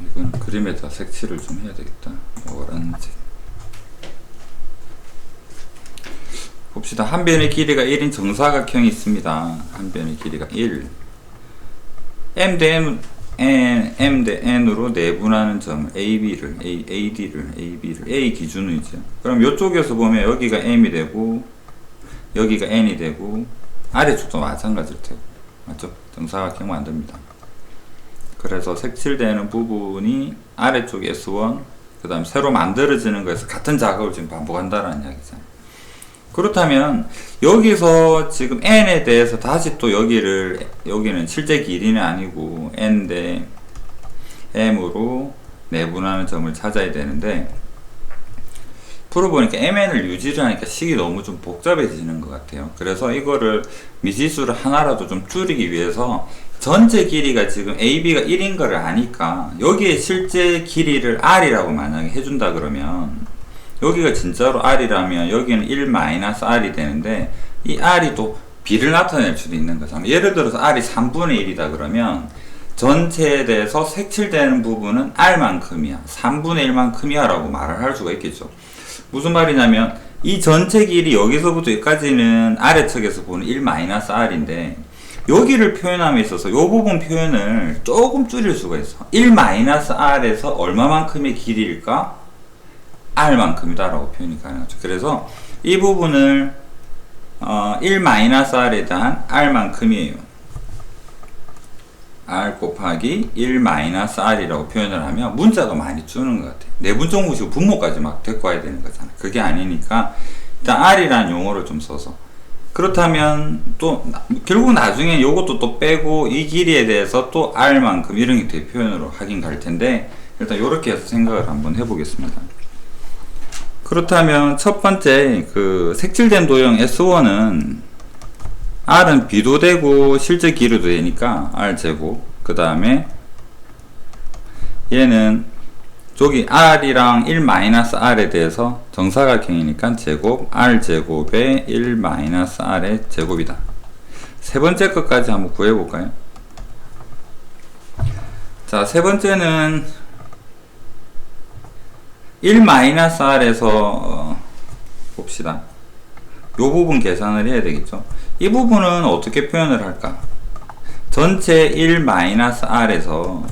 이건 그림에다 색칠을 좀 해야 되겠다. 오란색. 봅시다. 한 변의 길이가 1인 정사각형이 있습니다. 한 변의 길이가 1. m 대 m, n, m 대 n으로 내분하는 점 a, b를 a, a, d를 a, b를 a 기준이죠. 그럼 이쪽에서 보면 여기가 m이 되고 여기가 n이 되고 아래쪽도 마찬가지일 테고 맞죠? 정사각형 만듭니다. 그래서 색칠되는 부분이 아래쪽 S1 그 다음 새로 만들어지는 거에서 같은 작업을 지금 반복한다라는 이야기잖아요. 그렇다면 여기서 지금 n에 대해서 다시 또 여기를 여기는 실제 길이는 아니고 n 대 m으로 내분하는 점을 찾아야 되는데 풀어보니까 mn을 유지를 하니까 식이 너무 좀 복잡해지는 것 같아요. 그래서 이거를 미지수를 하나라도 좀 줄이기 위해서 전체 길이가 지금 AB가 1인 거를 아니까 여기에 실제 길이를 R이라고 만약에 해준다 그러면 여기가 진짜로 R이라면 여기는 1-R이 되는데 이 R이 또 B를 나타낼 수도 있는 거잖아요. 예를 들어서 R이 3분의 1이다 그러면 전체에 대해서 색칠되는 부분은 R만큼이야. 3분의 1만큼이야 라고 말을 할 수가 있겠죠. 무슨 말이냐면 이 전체 길이 여기서부터 여기까지는 아래측에서 보는 1-R인데 여기를 표현함에 있어서 이 부분 표현을 조금 줄일 수가 있어. 1-R에서 얼마만큼의 길이일까? R만큼이다 라고 표현이 가능하죠. 그래서 이 부분을 어, 1-R에 대한 R만큼이에요. R 곱하기 1-R이라고 표현을 하면 문자가 많이 주는 것. 내분적 무시고 분모까지 막 데리고 와야 되는 거잖아요. 그게 아니니까 일단 R이라는 용어를 좀 써서 그렇다면 또 나- 결국 나중에 요것도 또 빼고 이 길이에 대해서 또 R만큼 이런 게 대표현으로 하긴 갈 텐데 일단 이렇게 해서 생각을 한번 해보겠습니다. 그렇다면 첫 번째 그 색칠된 도형 S1은 R은 B도 되고 실제 길이도 되니까 R 제곱 그 다음에 얘는 저기 R이랑 1-R에 대해서 정사각형이니까 제곱 R 제곱에 1-R의 제곱이다. 세 번째 것까지 한번 구해볼까요? 자, 세 번째는 1-R에서 어, 봅시다. 요 부분 계산을 해야 되겠죠. 이 부분은 어떻게 표현을 할까? 전체 1-R에서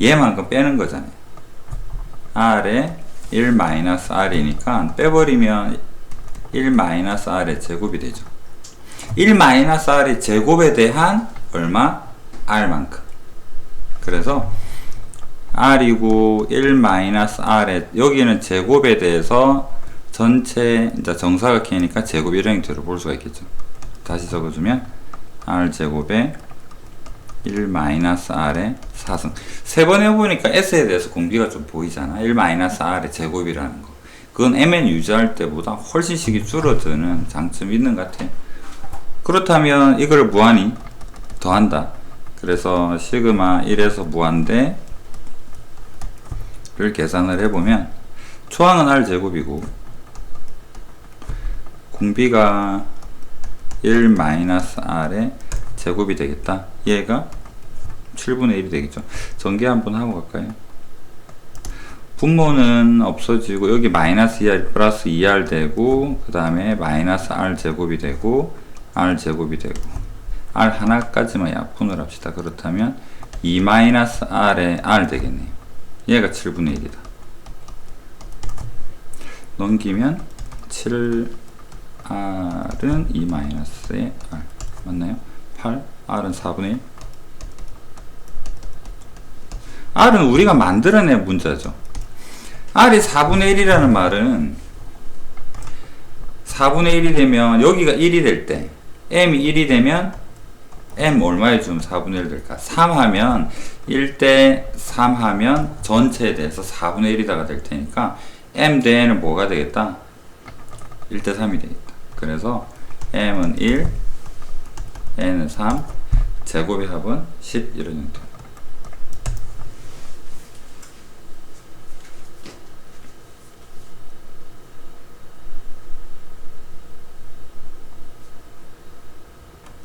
얘만큼 빼는 거잖아요. R에 1-R이니까 빼버리면 1-R의 제곱이 되죠. 1-R의 제곱에 대한 얼마? R만큼. 그래서 R이고 1-R의 여기는 제곱에 대해서 전체 이제 정사각형이니까 제곱 형태로 볼 수가 있겠죠. 다시 적어주면 R 제곱에 1-R의 4승. 세 번 해보니까 S에 대해서 공비가 좀 보이잖아. 1-R의 제곱이라는 거. 그건 MN 유지할 때보다 훨씬 식이 줄어드는 장점이 있는 것 같아. 그렇다면 이걸 무한히 더한다. 그래서 시그마 1에서 무한대 를 계산을 해보면 초항은 R 제곱이고 공비가 1-R의 제곱이 되겠다. 얘가 7분의 1이 되겠죠. 전개 한번 하고 갈까요? 분모는 없어지고 여기 마이너스 2R 플러스 2R 되고 그 다음에 마이너스 R 제곱이 되고 R 제곱이 되고 R 하나까지만 약분을 합시다. 그렇다면 2 마이너스 R의 R 되겠네요. 얘가 7분의 1이다. 넘기면 7 R은 2 마이너스의 R 맞나요? 8 R은 4분의 1 R은 우리가 만들어낸 문자죠. R이 4분의 1이라는 말은 4분의 1이 되면 여기가 1이 될 때 M이 1이 되면 M 얼마에 주면 4분의 1 될까? 3 하면 1대 3 하면 전체에 대해서 4분의 1이다가 될 테니까 M 대 N은 뭐가 되겠다? 1대 3이 되겠다. 그래서 M은 1, N은 3, 제곱의 합은 10 이런 형태.